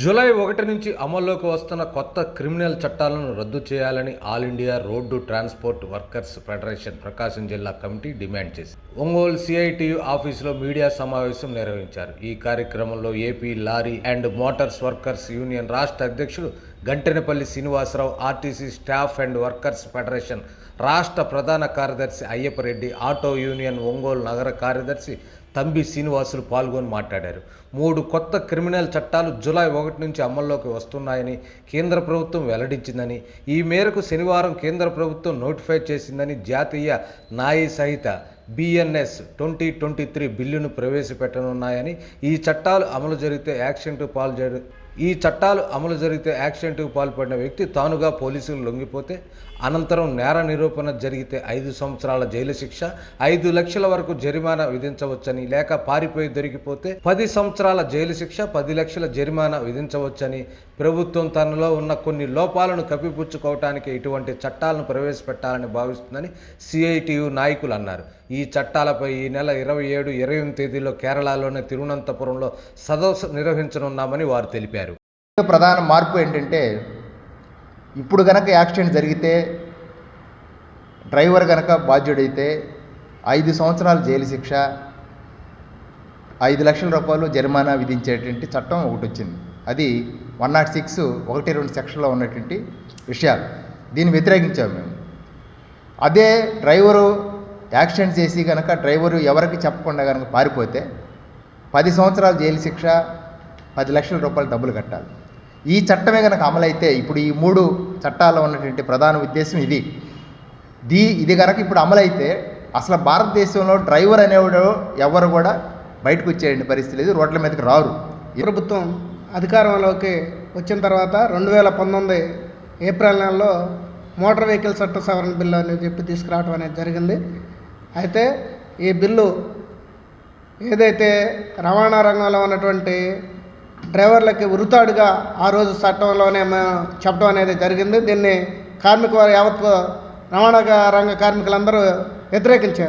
July ఒకటి నుంచి అమల్లోకి వస్తున్న కొత్త క్రిమినల్ చట్టాలను రద్దు చేయాలని all India road transport workers federation Prakasam జిల్లా కమిటీ డిమాండ్ చేసింది. ఒంగోలు సిఐటియు ఆఫీసులో మీడియా సమావేశం నిర్వహించారు. ఈ కార్యక్రమంలో AP lorry and motors workers union రాష్ట్ర అధ్యక్షుడు Gantenapalli Srinivasarao RTC staff and workers federation రాష్ట్ర ప్రధాన కార్యదర్శి అయ్యప్పరెడ్డి ఆటో యూనియన్ ఒంగోలు నగర కార్యదర్శి తంబి శ్రీనివాసులు పాల్గొని మాట్లాడారు. మూడు కొత్త క్రిమినల్ చట్టాలు జూలై ఒకటి నుంచి అమల్లోకి వస్తున్నాయని కేంద్ర ప్రభుత్వం వెల్లడించిందని ఈ మేరకు శనివారం కేంద్ర ప్రభుత్వం నోటిఫై చేసిందని జాతీయ నాయి సహిత బిఎన్ఎస్ ట్వంటీ ట్వంటీ త్రీ బిల్లును ప్రవేశపెట్టనున్నాయని ఈ చట్టాలు అమలు జరిగితే యాక్సిడెంట్ పాల్చేయడం ఈ చట్టాలు అమలు జరిగితే యాక్సిడెంట్కు పాల్పడిన వ్యక్తి తానుగా పోలీసులు లొంగిపోతే అనంతరం నేర నిరూపణ జరిగితే ఐదు సంవత్సరాల జైలు శిక్ష ఐదు లక్షల వరకు జరిమానా విధించవచ్చని లేక పారిపోయి దొరికిపోతే పది సంవత్సరాల జైలు శిక్ష పది లక్షల జరిమానా విధించవచ్చని ప్రభుత్వం తనలో ఉన్న కొన్ని లోపాలను కప్పిపుచ్చుకోవటానికి ఇటువంటి చట్టాలను ప్రవేశపెట్టాలని భావిస్తుందని సిఐటియు నాయకులు అన్నారు. ఈ చట్టాలపై ఈ నెల ఇరవై ఏడు ఇరవై ఎనిమిది తేదీలో కేరళలోని తిరువనంతపురంలో సదస్సు నిర్వహించనున్నామని వారు తెలిపారు. ప్రధాన మార్పు ఏంటంటే ఇప్పుడు కనుక యాక్సిడెంట్ జరిగితే డ్రైవర్ కనుక బాధ్యుడైతే ఐదు సంవత్సరాలు జైలు శిక్ష ఐదు లక్షల రూపాయలు జరిమానా విధించేటువంటి చట్టం ఒకటి వచ్చింది. అది వన్ నాట్ సిక్స్ ఒకటి రెండు సెక్షన్లో ఉన్నటువంటి విషయాలు. దీన్ని వ్యతిరేకించాము మేము. అదే డ్రైవరు యాక్సిడెంట్ చేసి కనుక డ్రైవరు ఎవరికి చెప్పకుండా కనుక పారిపోతే పది సంవత్సరాలు జైలు శిక్ష పది లక్షల రూపాయలు డబ్బులు కట్టాలి. ఈ చట్టమే కనుక అమలైతే ఇప్పుడు ఈ మూడు చట్టాల్లో ఉన్నటువంటి ప్రధాన ఉద్దేశం ఇది. దీ ఇది కనుక ఇప్పుడు అమలైతే అసలు భారతదేశంలో డ్రైవర్ అనేవాడు ఎవరు కూడా బయటకు వచ్చేయండి పరిస్థితి లేదు రోడ్ల మీదకి రారు. ప్రభుత్వం అధికారంలోకి వచ్చిన తర్వాత రెండు వేల పంతొమ్మిది ఏప్రిల్ నెలలో మోటార్ వెహికల్ చట్ట సవరణ బిల్లు అని చెప్పి తీసుకురావడం అనేది జరిగింది. అయితే ఈ బిల్లు ఏదైతే రవాణా రంగంలో ఉన్నటువంటి డ్రైవర్లకి ఉరుతాడుగా ఆ రోజు చట్టంలోనే మేము చెప్పడం అనేది జరిగింది. దీన్ని కార్మిక వారి యావత్ రవాణా రంగ కార్మికులందరూ వ్యతిరేకించారు.